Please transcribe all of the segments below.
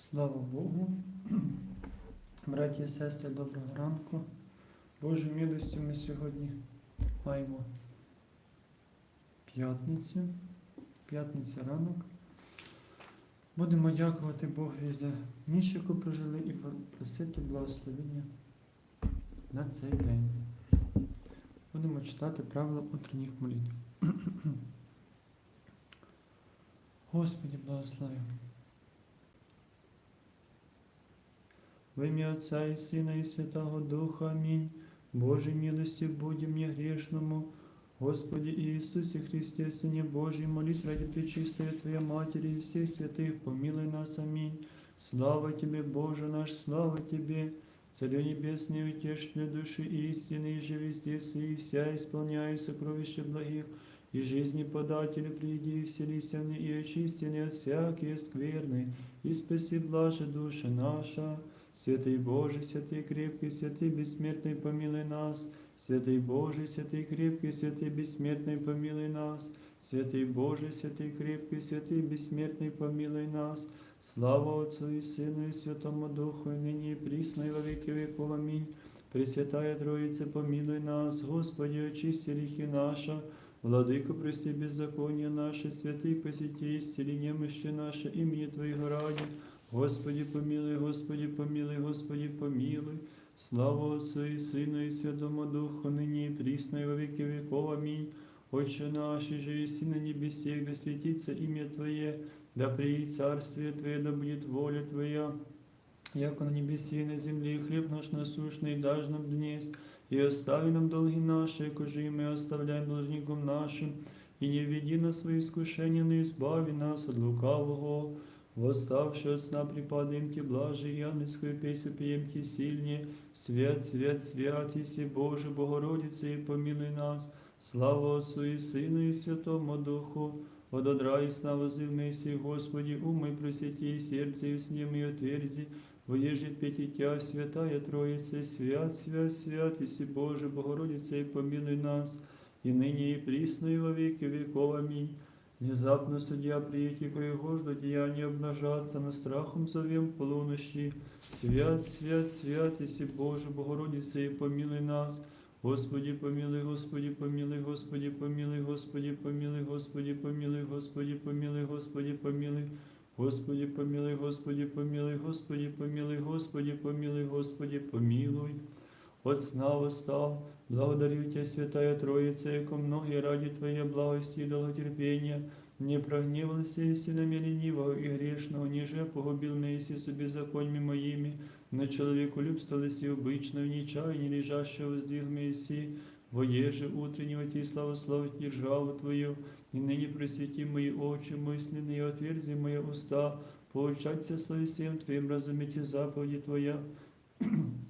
Слава Богу. Браті і сестри, доброго ранку. Божою милостю ми сьогодні маємо п'ятницю, п'ятниця ранок. Будемо дякувати Богові за ніч, яку прожили, і просити благословення на цей день. Будемо читати правила утренніх молитв. Господи, благослови. В ім'я Отця і Сина, і Святого Духа. Амінь. Божій милості будь мне грешному. Господи Иисусе Христе, Сыне Божий, молитв ради Пречистой Твоей Матери и всех святых, помилуй нас. Аминь. Слава Тебе, Боже наш, слава Тебе, Царю Небесный, утешитель души истины, и же везде и вся исполняя сокровища благих, и жизни подателю приди, и вселися в ней, и очисти не от всякие скверны, и спаси блаже душа наша. Святый Боже, святый крепкий, святый бессмертный, помилуй нас. Святый Боже, святый крепкий, святый бессмертный, помилуй нас. Святый Боже, святый крепкий, святый бессмертный, помилуй нас. Слава Отцу и Сыну и Святому Духу, и ныне и присно, и во веки веков. Аминь. Пресвятая Троица, помилуй нас. Господи, очисти грехи наши. Владыко, прости беззаконие наше, святый посети, исцели немощи наши, имени Твоего ради. Господи, помилуй, Господи, помилуй, Господи, помилуй. Слава Отцу и Сыну и Святому Духу, ныне и присно, и во веки веков. Аминь. Отче наш, и же и на небесе, да светится имя Твое, да приедет царствие Твое, да будет воля Твоя, яко на небесе и на земле, и хлеб наш насущный дашь нам днесь, и остави нам долги наши, яко же и мы оставляем должникам нашим, и не введи нас в свои искушения, но избави нас от лукавого. Восставши от сна припадаем Ти, блажи, ангельскую песню пьем сильнее. Свят, свят, свят, Иси Боже, Богородице, и помилуй нас. Слава Отцу и Сыну и Святому Духу. Ододра и сна Господи, умой просвети, и сердце и сне и отверзи. Воежит пятитя, святая Троица, свят, свят, свят, Иси Боже, Богородице, и помилуй нас. И ныне и присно, и во веки веков. Аминь. Внезапно судья приети, коего жду деяния обнажаться, на страхом зовем полунощи. Свят, свят, свят, Иси Боже, Богородице, и помилуй нас. Господи, помилуй, Господи, помилуй, Господи, помилуй, Господи, помилуй, Господи, помилуй, Господи, помилуй, Господи, помилуй. Господи, помилуй, Господи, помилуй, Господи, помилуй, Господи, помилуй, Господи, помилуй. От сна восстал, благодарю Тебя, Святая Троица, яко многие ради Твоей благости и долготерпения, не прогневался и на меня ленивого и грешного, ниже погубил меня и собі законьми моими, на человеку любство си обычно, в нечаянии лежащего сдвиг Месси, воеже утреннего Ти славословить державу Твою, и ныне просвети мои очи мысленные, и отверзи мои уста, поучаться словесем Твоим, разумейте заповеди Твоя,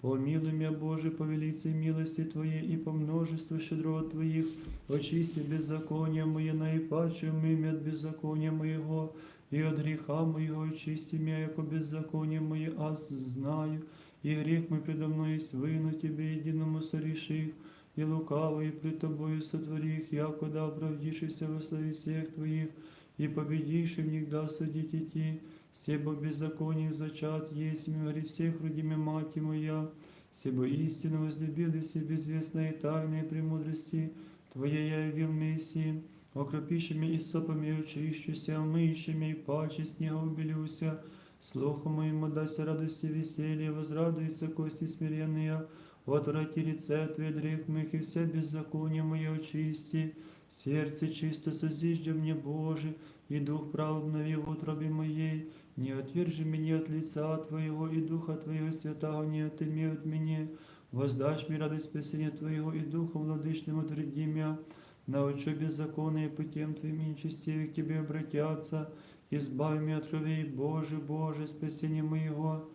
Помилуй меня, Боже, по велице милости Твоей и по множеству щедрот Твоих, очисти беззакония мои, наипаче имя от беззакония моего, и от греха моего очисти меня, яко беззаконие мое, аз знаю, и грех мой предо мною свину Тебе единому сореших, и лукавый пред Тобою сотворих, яко да оправдишься во славе всех Твоих, и победишь в них да судить идти, Себо беззаконий зачат есть в всех родиме мать моя, Себо истину возлюбили все безвестные тайные премудрости Твоей я явил Мессии, окропишими и сопами очищуся, омыющими и паче снега убелюся, слуху моему дася радости веселье, возрадуются кости смиренные, отврати лице Твое грех моих и все беззакония мои очисти, сердце чисто созиждя мне Боже, и дух прав обнови в утробе моей, не отвержи меня от лица Твоего, и Духа Твоего Святого не отыми от меня. Воздашь мне радость спасения Твоего, и Духом владычным утверди меня. Научу беззаконные путем Твоим и нечестивые к Тебе обратятся. Избави меня от крови, Боже, Боже, спасение моего.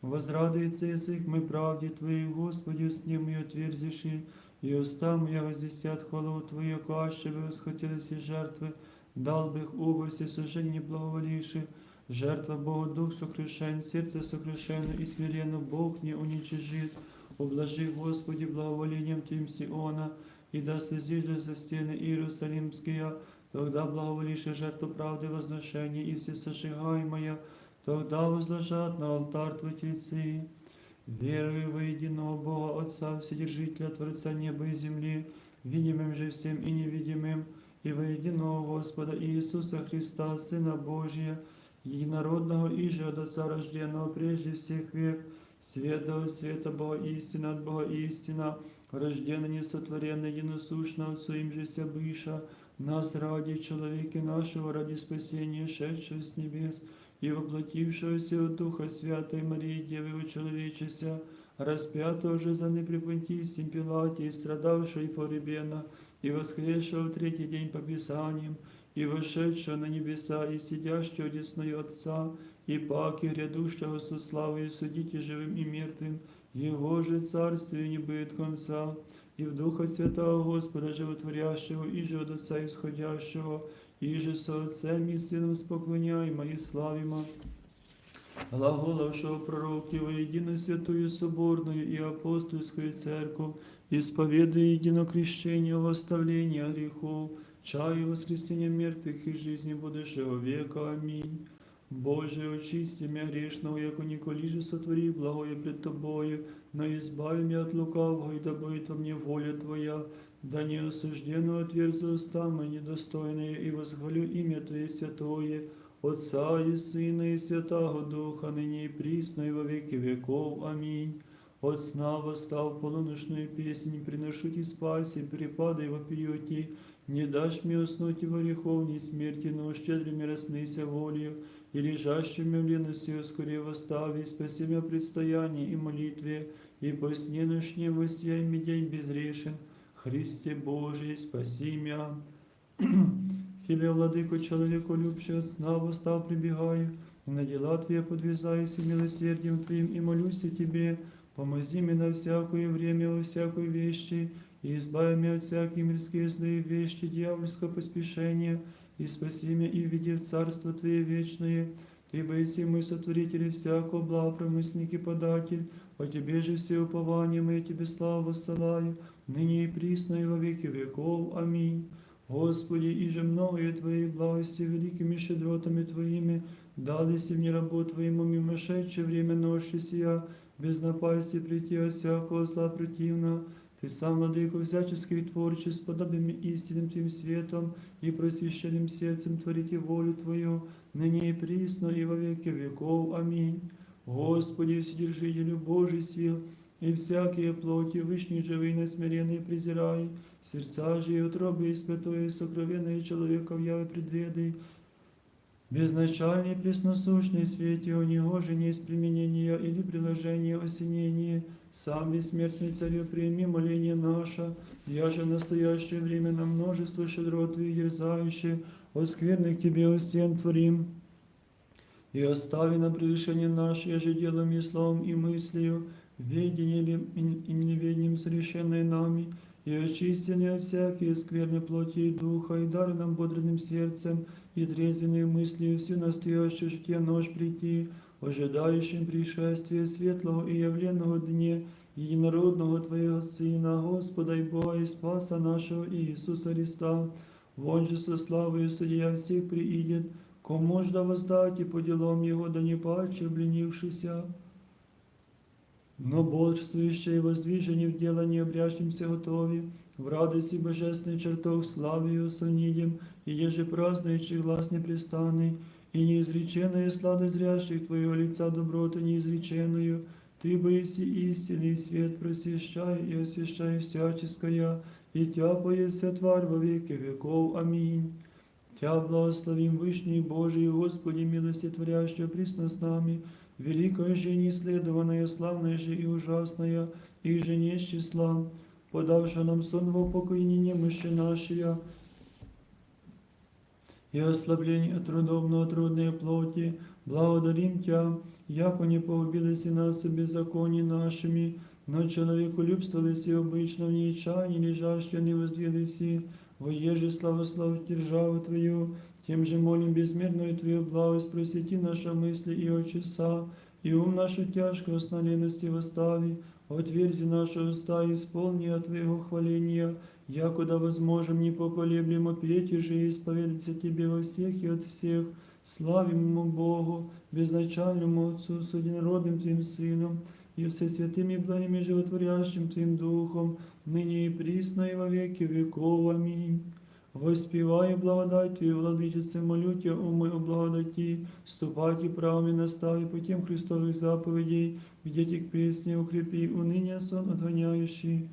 Возрадуется язык мы правде Твоей, Господи, с ним и отверзиши, и уста моя возвестят хвалу Твою, каще бы восхотелись и жертвы, дал бы их оба все сожжения благоволивши, жертва Богу Дух сокрушен, сердце сокрушено и смиренно Бог не уничижит. Ублажи, Господи, благоволением Твоим Сиона, и да созиждешь за стены Иерусалимские, тогда благоволишь жертву правды возношения и все сожигаемое, тогда возложат на алтарь Твой тельцы. Верую во единого Бога Отца, Вседержителя, Творца неба и земли, видимым же всем и невидимым, и во единого Господа Иисуса Христа, Сына Божия, единородного и же от Отца рожденного прежде всех век, света от света Бога истина от Бога истина, рожденный несотворенный единосущно Отцу им же вся быша, нас ради человеки нашего, ради спасения, шедшего с небес, и воплотившегося от Духа Святой Марии, Девы человечеся, распятого же за непрепонтийством Пилате, и страдавшего и поребена, и воскресшего в третий день по Писаниям, и вошедшего на небеса, и сидящего одесную Отца, и паки грядущего со славой судите живым и мертвым, Его же царствию не будет конца, и в Духа Святого Господа Животворящего, и же от Отца исходящего, и же со Отцем и Сыном споклоняемо и славимо. Глаголовшего пророки во едино святую соборную и апостольскую церковь, исповедуя едино крещение во оставление грехов, чаю воскресения мертвых и жизни будущего века. Аминь. Боже, очисти меня грешного, яко николи же сотвори благое пред Тобою, но избави меня от лукавого, и да будет во мне воля Твоя, да не осужденно отверзу уста мои недостойные, и восхвалю имя Твое святое, Отца и Сына и Святого Духа, ныне и присно, и во веки веков. Аминь. От сна восстав полуношную песнь, приношу Ти спаси, перепадай вопиюти, не дашь мне уснуть и во греховней смерти, но щедрыми распнися волею, и лежащими в лености скорее восстави, спаси меня в предстоянии и молитве, и по сне ночне воссияй мне день безрешен. Христе Божий, спаси меня. Тебе, владыко, человеку любший от сна восстав прибегаю, и на дела Твои подвязаюсь и милосердием Твоим, и молюсь о Тебе, помози мне на всякое время, во всякой вещи, и избави меня от всякие мирские злые вещи, дьявольского поспешения, и спаси меня и введи в Царство Твое вечное. Ты, боиси мой сотворитель и всякого благопромысленник и податель, о Тебе же все упования мои Тебе славу воссылаю, ныне и присно и во веки веков. Аминь. Господи, и же многое Твоей благости великими щедротами Твоими, дались мне работ Твоему мимошедшее время ночи сия, без напасти прийти от всякого зла противно. Ты сам, владыко всяческих творчеств, подобным истинным Тем светом и просвященным сердцем творите волю Твою, ныне и присно и во веки веков. Аминь. Господи, Вседержителю Божий сил, и всякие плоти, вышний живый, насмиренный презирай, сердца же и утробы и святое, и сокровенное человеков явы предведай, безначальный, пресносущный свете, у него же не есть применения или приложения осенения, сам бессмертный царю прими моление наше, я же в настоящее время на множество щедрот твоих дерзающих, от скверных тебе у стен творим, и остави на превышение наше, я же делом и словом и мыслью, ведением и неведением совершенное нами, и очистили от всякие скверны плоти и духа, и дар нам бодрым сердцем, и трезвенной мыслью всю настоящее житие нож прийти, ожидающим пришествия светлого и явленного дне, единородного Твоего Сына, Господа и Бога и Спаса нашего Иисуса Христа, вон же со славою судья всех приидет, кому ж да воздать и по делам Его, да не паче обленившися, но бодрствующие и воздвижение в дело не обрящимся готови, в радости божественный чертог славы и сонидем, и еже празднующий глаз непрестанный, и неизреченная сладость зрящих Твоего лица доброту неизреченную, Ты боиси истинный свет просвещай и освящай всяческое, и Тя поется тварь во веки веков. Аминь. Тя благословим Вышний Божий, Господи, милости творящего присно с нами, великая же и неследованная, славная же и ужасная, и же не с числа, подавшая нам сон в упокоении немощи нашей, и ослабление трудом на трудной плоти, благодарим Тя, яко не погубились и нас беззаконии нашими, но человеколюбствовались и обычно в нечаянии лежащие не воздвиглись, воеже славословить державу Твою, тем же молим безмерную Твою благость, просвети наши мысли и очеса, и ум нашу тяжкую с налености восстави, отверзи наши уста исполни от Твоего хваления, якуда возможем непоколеблемо петь и же исповедаться Тебе во всех и от всех, славимому Богу, безначальному Отцу, с одинородным Твоим Сыном, и всесвятым и благим и животворящим Твоим Духом, ныне и присно и во веки веков. Аминь. Воспіваю благодать Твою, владичице, молю Тя, умой о благодаті, ступайте правами настави путем Христових заповедей, видите к песне, укрепи, уныние сон отгоняющий.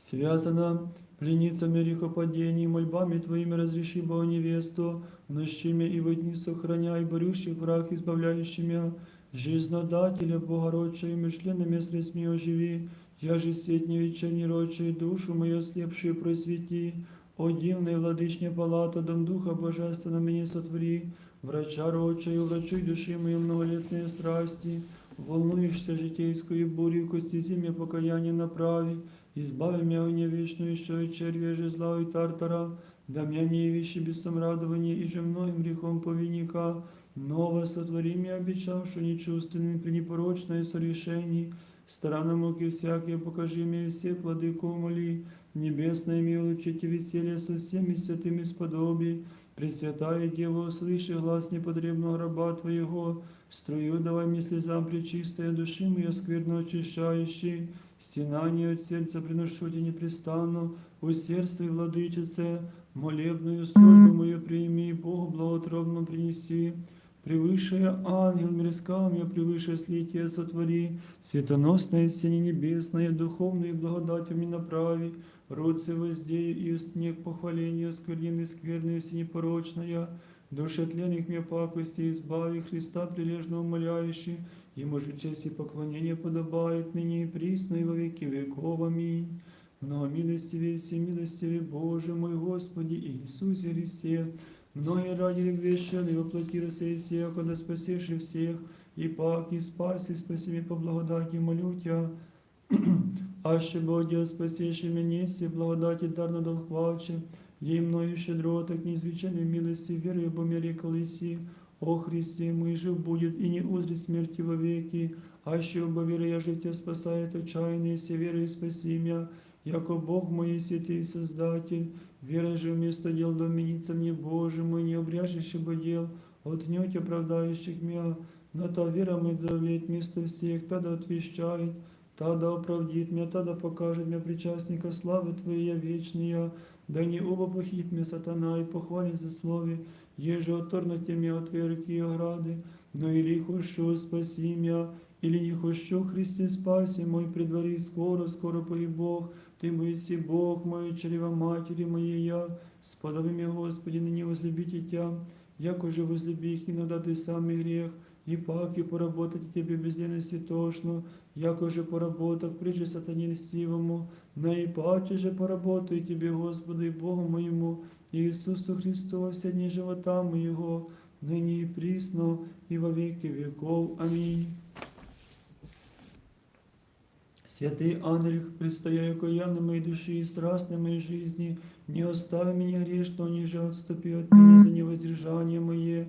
Связана пленницами грехопадений, мольбами Твоими разреши, Бога невесту, нощами и во дни сохраняй, борющих враг, избавляющий меня, жизнодателя, Богородча и мышленными средствами оживи, я же свет не вечерний рочий, душу мою слепшую просвети, о дивная владычня палата, дом Духа Божественно мне сотвори, врача рочаю, врачуй души мои многолетные страсти, волнуешься житейскую бурю, кости зиме покаяние направи, избави меня от вечную, еще и червя же зла и тартара, да меня не вещи без самрадования, и же многим грехом повинника, новое сотвори мне, обещавши нечувственным при непорочное сорешении, Страна муки всякие, покажи мне все плоды комоли, небесное милучите веселье со всеми святыми сподоби, Пресвятая Дева, услыши глаз непотребного раба Твоего, струю давай мне слезам пречистая души моя скверно очищающий, стенание от сердца приношу тебе непрестанно, усердствуй, владычице, молебную службу мою прими, Богу благотробно принеси, Превыше ангел мирскам, я превыше слитие сотвори, светоносное сине небесное, духовную благодатью мне направи, родце воздею и устнек похваления, сквернины скверные всенепорочная, душе тленных мне пакости избави, Христа прилежно умоляющий, ему же честь и поклонение подобает ныне и присно и во веки веков. Аминь. Но милостивее все милостивее Боже мой Господи Иисусе Христе, Многие ради грешили, воплотились Иисея, когда спасешь и всех, и пак, и спаси, спаси меня по благодати, молю Тя. Аще Боже, спасешь и меня, все благодати дарно дал хвалче, ей мною щедро, так неизвеченной милости, верою бо мире колеси, о Христе, мой жив будет, и не узри смерти вовеки, аще оба веры я життя спасает отчаянные, все верою спаси меня, яко Бог мой святый Создатель, вера же вместо дел доменится мне, Боже мой, не обряжешь бы дел, отнюдь оправдающих меня, но та вера мы давлеет вместо всех, тогда отвещает, тогда оправдит меня, тогда покажет мне причастника славы Твоей вечная, да не оба похит мне сатана и похвалит за слове, еже отторнуте меня от Твоей руки и ограды, но или хочу спаси меня, или не хочу, Христе, спаси мой предвори, скоро, скоро пой Бог, Ты Моисей, Бог мой, чрева матери моей я, сподоби меня, Господи, ныне возлюбите Тя, яко же возлюби их иногда Ты самый грех, и пак и поработать Тебе без лености тошно, яко же поработок прежде сатане льстивому, наипаче же поработаю Тебе, Господу и Богу моему, Иисусу Христу во все дни живота моего, ныне и присно, и во веки веков. Аминь. Святый ангел, предстояю окаянной моей души и страстной моей жизни, не остави меня грешного, ниже отступи от меня за невоздержание мое.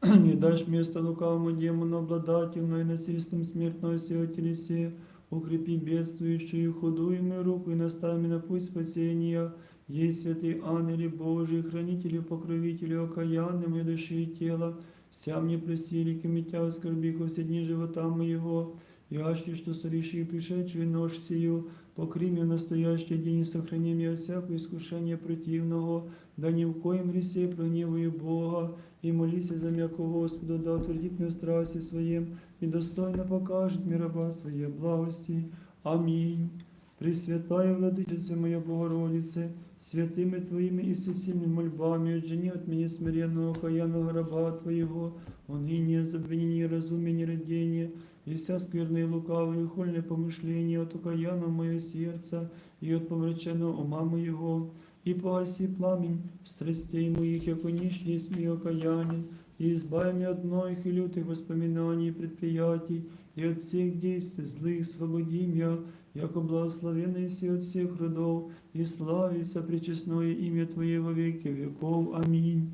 Не дашь место лукавому демону обладательной, насильством смертной сего телесе, укрепи бедствующую худую руку и наставь на путь спасения. Ей святый ангели Божий, хранители, покровители, окаянной моей души и тела, вся мне прости, митя оскорби во все дни живота моего, Яще, что сореши пришедшую нож сию, покри меня в настоящий день и сохрани меня от всякого искушения противного, да ни в коем гресе прогневаю Бога, и молися за м'яко Господу, да утвердит меня в страсти своем, и достойно покажет мне раба своей благости. Аминь. Пресвятая Владычица моя Богородице, святыми Твоими и всесильными мольбами, отжени от меня смиренного окаянного раба Твоего, уныние, забвение, разумение, родение, и вся скверные лукавые хольные помышления от окаянного мое сердца и от помраченного ума моего, и погаси пламень страстей моих, яко нищ есть мой окаянин, и избави меня от многих и лютых воспоминаний и предприятий, и от всех действий злых свободи меня, яко благословенный си от всех родов, и славится пречестное имя Твое во веки веков. Аминь.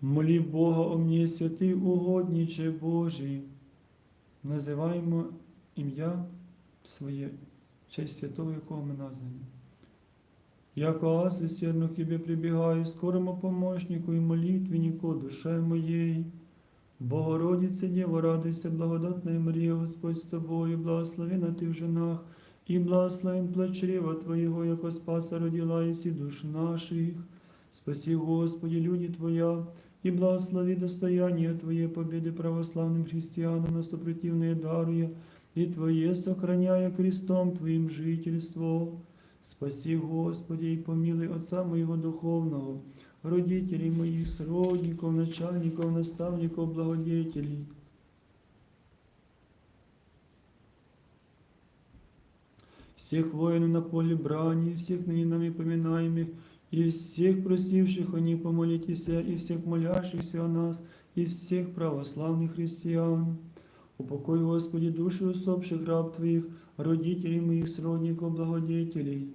Молі Бога о мені, святий угодніче Божий. Називаємо ім'я своє, честь святого, якого ми названі. Яко аз усердно к Тебе прибігаю, скорому помощнику і молитвеннику душе моєї. Богородице, Дєво, радуйся, благодатна Марія, Господь з тобою, благословена ти в женах, і благословен плод чрева Твоєго, яко спаса родила єсі душ наших. Спаси, Господи, люди Твоя, и благослови достояние Твое победы православным христианам на сопротивные даруя, и Твое сохраняя крестом Твоим жительство. Спаси, Господи, и помилуй Отца моего духовного, родителей моих, сродников, начальников, наставников, благодетелей. Всех воинов на поле брани, всех ныне нами поминаемых, и всех просивших о них помолитесь, и всех молящихся о нас, и всех православных христиан. Упокой, Господи, души усопших раб Твоих, родителей моих, сродников, благодетелей,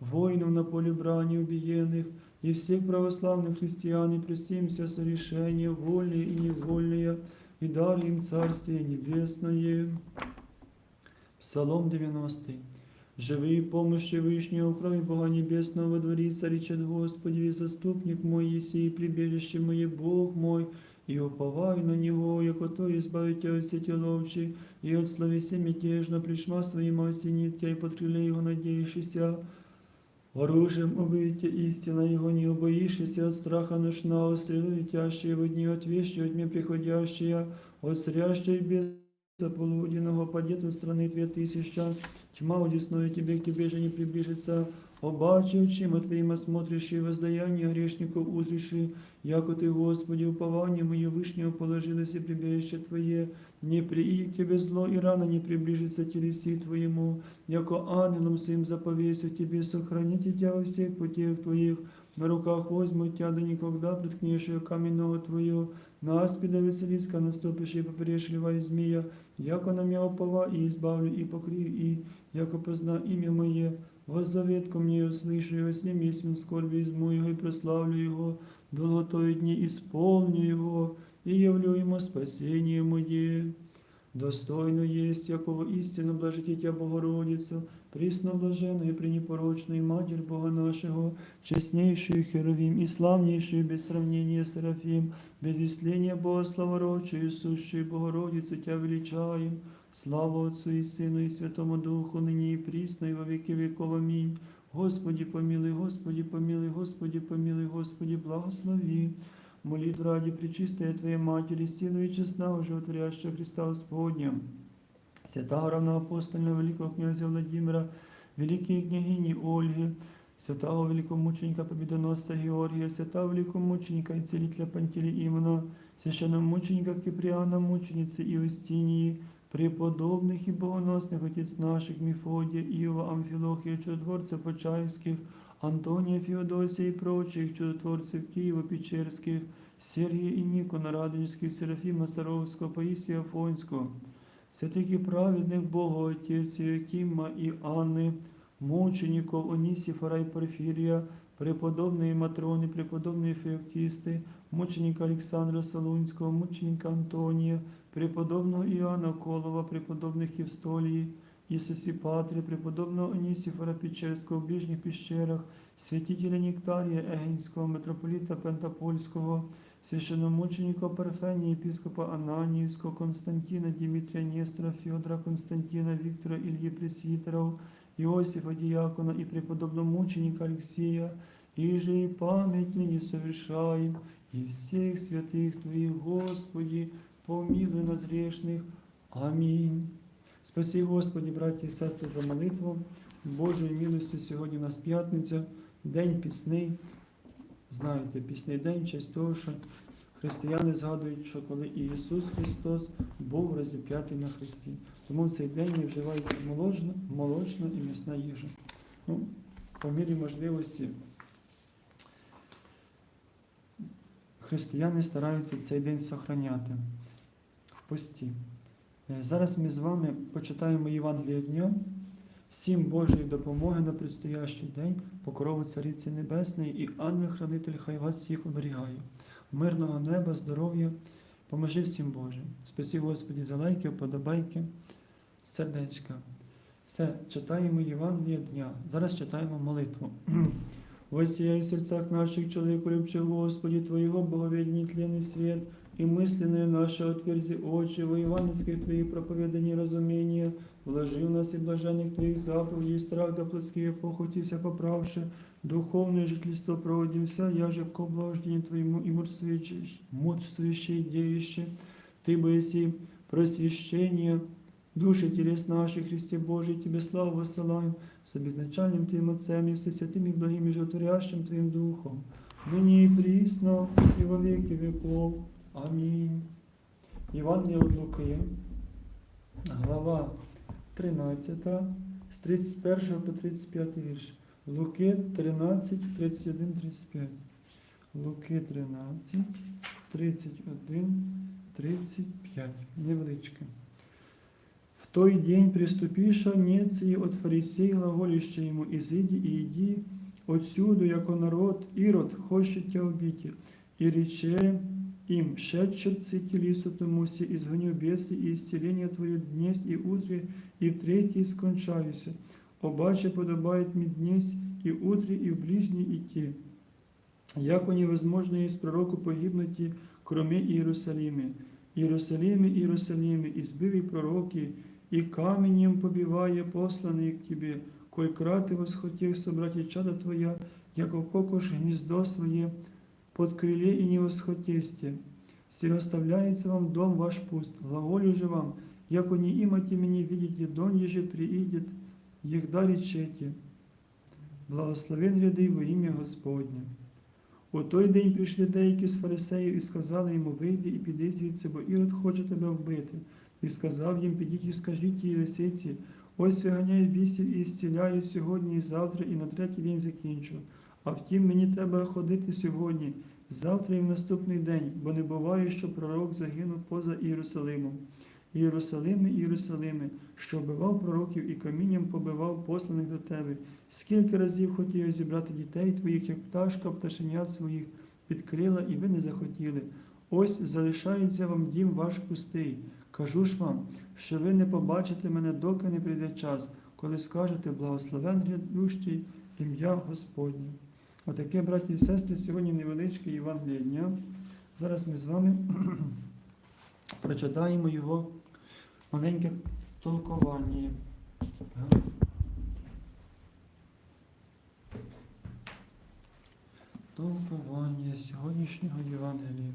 воинов на поле брани убиенных, и всех православных христиан, и простимся сорешения, вольные и невольные, и дар им Царствие Небесное. Псалом 90. Живи и помощи Вышнего, кроме Бога Небесного, во дворица речет Господи, заступник мой еси, и прибежище мое, Бог мой, и уповай на Него, яко то избавить тебя от сети ловчи, и от словеси мятежно пришма своим осенит тебя, и под крылья Его надеющийся. Оружием убийте истина Его, не убоишься от страха ношного, стрелы летящие в дни, от вещи от мне приходящие, от срящей без полуденного падет от страны две тысяча, тьма удесную тебе, к тебе же не приближится, обаче очима твоим осмотришь и воздаяние грешников узриши, яко ты, Господи, упование мое вышнего положилось и прибежище Твое, не приидет к тебе зло, и рано не приближится телеси Твоему, яко ангелом своим заповесю тебе, сохраните тебя во всех путях Твоих, на руках возьму тебя, да никогда приткнешь ее каменного Твою, на веселіска наступиш і попереш льва і змія, яко на меня опова, і избавлю і покрию, і, яко позна ім'я моє, воззаветку мені услышу, його месяц скорби изму його и прославлю Його, долготою і сповню його, и явлю йому спасіння мое. Достойно есть, якого истинно блажите Тебя, Богородицу, присно блаженную и пренепорочную Бога нашего, честнейшую Херовим и славнейшую без сравнения Серафим, без исления Бога славородчую, сущую Богородицу Тебя величаем, слава Отцу и Сыну и Святому Духу, ныне и присно и во веки веков. Аминь. Господи помилуй, Господи помилуй, Господи помилуй, Господи благослови. Молит ради Пречистая Твоей Матери, силу и честного животворящего Христа Господня. Святого равноапостольного великого князя Владимира, великої княгині Ольги, святого великомученика Побідоносця Георгія, святого великомученика і целителя Пантелі Імона, священномученика Кипріана, мучениці Іостинії, преподобних і богоносних отець наших Міфодія, Іова, Амфілохія, чудотворців Почаївських, Антонія Феодосія і прочих чудотворців Києво-Печерських, Сергія і Нікона Радонежських, Серафіма Саровського, Паїсія Афонського, святих праведних Бога Отець Якима і Анни, мучеников Онісіфора і Порфірія, преподобної Матрони, преподобної Феоктісти, мученика Олександра Солунського, мученика Антонія, преподобного Іоанна Колова, преподобних Євстолії, Ісусі Патрі, преподобного Онісіфора Печерського в ближніх піщерах, святителя Нектарія Егенського, митрополіта Пентапольського, священномученика Парфенія, єпископа Ананіївського, Константина, Дмитрія Нестора, Федора Константина, Віктора Ільї Пресвітеров, Иосифа Диакона и преподобного мученика Алексея, и же и память ныне совершаем, и всех святых Твоих, Господи, помилуй нас грешных. Аминь. Спаси, Господи, браті і сестри, за молитву. Божою милостю сьогодні у нас п'ятниця, день пісний. Знаєте, пісний день, в честь того, що християни згадують, що коли Ісус Христос був розіп'ятий на Христі. Тому в цей день не вживається молочна, молочна і м'ясна їжа. Ну, по мірі можливості християни стараються цей день сохраняти в пості. Е, Зараз ми з вами почитаємо Євангеліє дня. Всім Божої допомоги на предстоящий день, покрову Цариці Небесної і ангел-хранитель хай вас всіх оберігає. Мирного неба, здоров'я, поможи всім Боже. Спасі Господі за лайки, вподобайки, сердечка. Все, читаємо Євангеліє дня. Зараз читаємо молитву. Воссияй в сердцах наших, человеку любчих Господи, Твоего боговедний тленный свет, и мысленные наши отверзи очи, во евангельских Твоих проповеданий разумения, вложи в нас и блаженных Твоих заповедей, страх да плотские похоти вся поправши, духовное жительство проводимся, яже к облаждению Твоему и мудствующее деяще, Ты бы еси просвещение, души телес наших, Христе Божий, Тебе славу воссылаем, с обезначальным Твоим Отцем и всесвятым и благим и животворящим Твоим Духом, ныне и присно, и во веки веков. Амінь. Євангелія від Луки, глава 13, з 31 по 35 вірш. Луки 13, 31, 35. Луки 13, 31, 35. Невеличке. В той день приступиша неции от фарисей глаголище ему, «Изыди и иди отсюду, яко народ, Ирод, хочет тебя убить». И рече им, «Шедшерцы телису томуся, изгоню бесы и исцеление твое днесь и утре, и в третий скончаюся. Обаче подобает мне днесь и утре, и в ближней идти. Яко невозможно есть пророку погибнути, кроме Иерусалиме. Иерусалиме, Иерусалиме, избыви пророки, и каменем побивая посланные к тебе, коль краты восхотел собрать и чада твоя, яко кокош гнездо свое, под крыле и не восхотесте. Все оставляется вам дом ваш пуст, глаголю же вам, яко не имате меня видите, донь же приидет, егда речете. Благословен ряди во ім'я Господнє. У той день прийшли деякі з фарисеїв і сказали йому, вийди і піди звідси, бо Ірод хоче тебе вбити. І сказав їм, підіть і скажіть тій лисиці, ось виганяю бісів і зціляю сьогодні і завтра, і на третій день закінчу. А втім, мені треба ходити сьогодні, завтра і в наступний день, бо не буває, що пророк загинув поза Єрусалимом. Єрусалиме, Єрусалиме, що вбивав пророків і камінням побивав посланих до тебе. Скільки разів хотів я зібрати дітей твоїх, як пташка, пташенят своїх, під крила, і ви не захотіли. Ось залишається вам дім ваш пустий. Кажу ж вам, що ви не побачите мене, доки не прийде час, коли скажете благословен грядущий ім'я Господнє. Отаке, браті і сестри, сьогодні невеличке Євангеліє дня. Зараз ми з вами прочитаємо його маленьке толкування. Толкування сьогоднішнього Євангелія.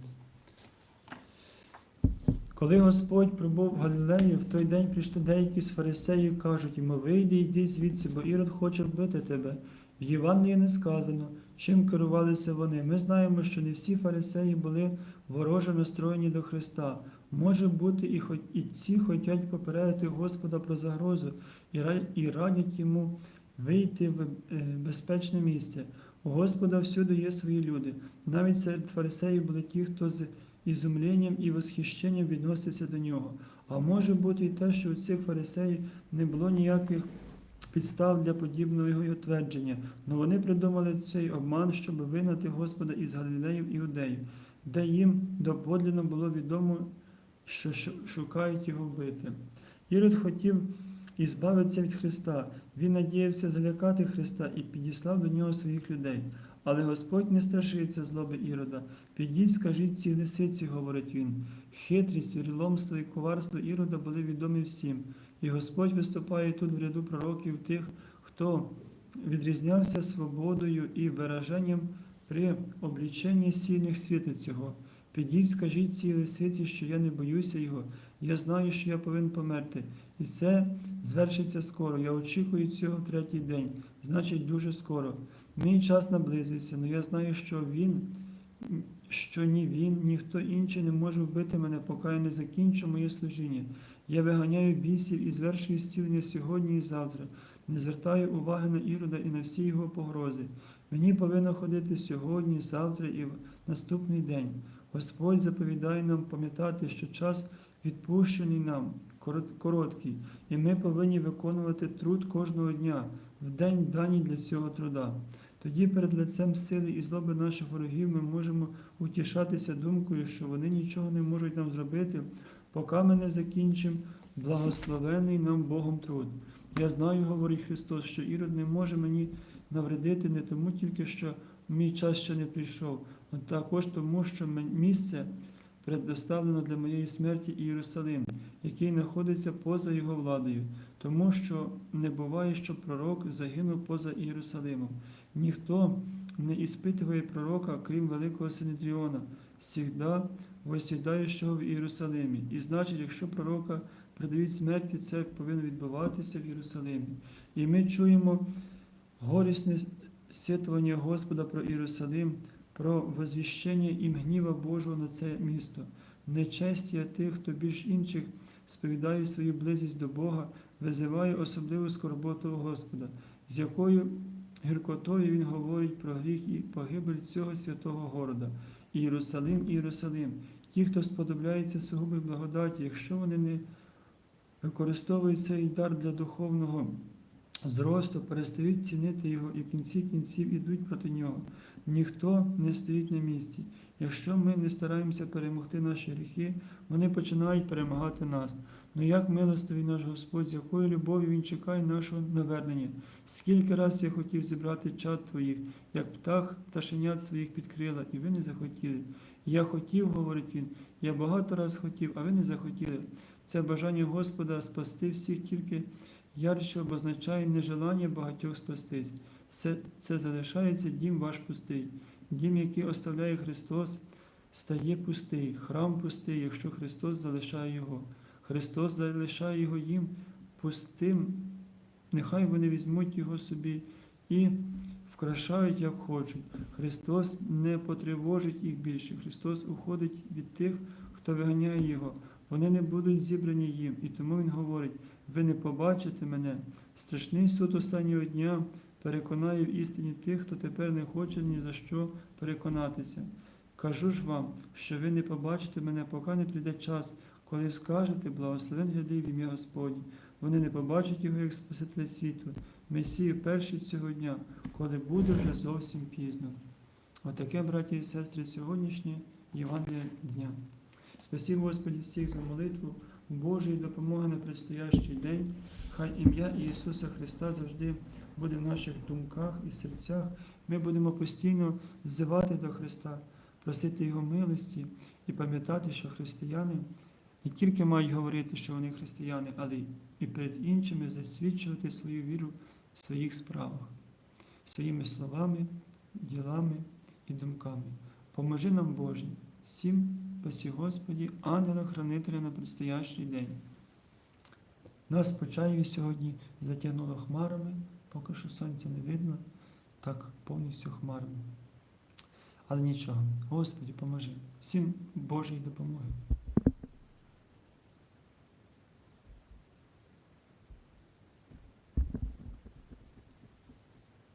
Коли Господь прибув в Галілею, в той день прийшли деякі з фарисеїв, кажуть йому, вийди, йди звідси, бо Ірод хоче вбити тебе. В Євангелії не сказано, чим керувалися вони. Ми знаємо, що не всі фарисеї були вороже настроєні до Христа. Може бути, і, і ці хочуть попередити Господа про загрозу і радять йому вийти в е, безпечне місце. У Господа всюди є свої люди. Навіть серед фарисеїв були ті, хто з ізумленням і восхищенням відносився до нього. А може бути і те, що у цих фарисеїв не було ніяких підстав для подібного його твердження, але вони придумали цей обман, щоб вигнати Господа із Галілеїв іудеїв, де їм доподлінно було відомо, що шукають його вбити. Ірод хотів ізбавитися від Христа. Він надіявся залякати Христа і підіслав до нього своїх людей. Але Господь не страшиться злоби Ірода. Підіть, скажіть цій лисиці, говорить він. Хитрість, віроломство і коварство Ірода були відомі всім. І Господь виступає тут в ряду пророків тих, хто відрізнявся свободою і вираженням при обліченні сильних світу цього. Підіть, скажіть цій лисиці, що я не боюся його. Я знаю, що я повинен померти. І це звершиться скоро. Я очікую цього в третій день, значить, дуже скоро. Мій час наблизився, але я знаю, що він, що ні він, ні хто інший не може вбити мене, поки я не закінчу моє служіння. Я виганяю бісів і звершую зцілення сьогодні і завтра. не звертаю уваги на Ірода і на всі його погрози. Мені повинно ходити сьогодні, завтра і в наступний день. Господь заповідає нам пам'ятати, що час відпущений нам короткий, і ми повинні виконувати труд кожного дня, в день дані для цього труда. Тоді перед лицем сили і злоби наших ворогів ми можемо утішатися думкою, що вони нічого не можуть нам зробити, поки ми не закінчимо благословений нам Богом труд. Я знаю, говорить Христос, що Ірод не може мені навредити не тому тільки, що мій час ще не прийшов, а також тому, що місце предоставлено для моєї смерті Ієрусалим, який знаходиться поза його владою, тому що не буває, що пророк загинув поза Ієрусалимом. Ніхто не іспитує пророка, крім великого Синедріона, всігда восідаючого в Ієрусалимі. І значить, якщо пророка придають смерті, це повинно відбуватися в Єрусалимі. І ми чуємо горісне сетування Господа про Єрусалим, про возвіщення і гніва Божого на це місто, нечестя тих, хто більш інших сповідає свою близькість до Бога, визиває особливу скорботу Господа, з якою гіркотою він говорить про гріх і погибель цього святого города. Ієрусалим, Ієрусалим, ті, хто сподобляється сугубій благодаті, якщо вони не використовують цей дар для духовного зросту, перестають цінити його і в кінці кінців ідуть проти нього. Ніхто не стоїть на місці. Якщо ми не стараємося перемогти наші гріхи, вони починають перемагати нас. Ну як милостивий наш Господь, з якою любов'ю Він чекає нашого навернення. Скільки раз я хотів зібрати чад твоїх, як птах пташенят своїх під крила, і ви не захотіли. Я хотів, говорить він, я багато раз хотів, а ви не захотіли. Це бажання Господа спасти всіх тільки ярче обозначає нежелання багатьох спастись. Це, це залишається дім ваш пустий. Дім, який оставляє Христос, стає пустий, храм пустий, якщо Христос залишає його. Христос залишає його їм пустим. Нехай вони візьмуть його собі і вкрашають, як хочуть. Христос не потривожить їх більше. Христос уходить від тих, хто виганяє його. Вони не будуть зібрані їм. І тому Він говорить: ви не побачите мене. Страшний суд останнього дня переконає в істині тих, хто тепер не хоче ні за що переконатися. Кажу ж вам, що ви не побачите мене, поки не прийде час, коли скажете, благословен гляди в ім'я Господні. Вони не побачать його як Спасителя світу, Месію перший цього дня, коли буде вже зовсім пізно. Отаке, браті і сестри, сьогоднішнє Євангелія дня. Спасибо Господі всіх за молитву, Божої допомоги на предстоящий день. Хай ім'я Ісуса Христа завжди буде в наших думках і серцях. Ми будемо постійно взивати до Христа, просити Його милості і пам'ятати, що християни не тільки мають говорити, що вони християни, але і перед іншими засвідчувати свою віру в своїх справах, своїми словами, ділами і думками. Поможи нам, Боже, всім, спасі Господі, ангела-хранителя на предстоящий день. Нас по чаєві сьогодні затягнуло хмарами, поки що сонця не видно, так повністю хмарно. Але нічого, Господі, поможи. Всім Божої допомоги.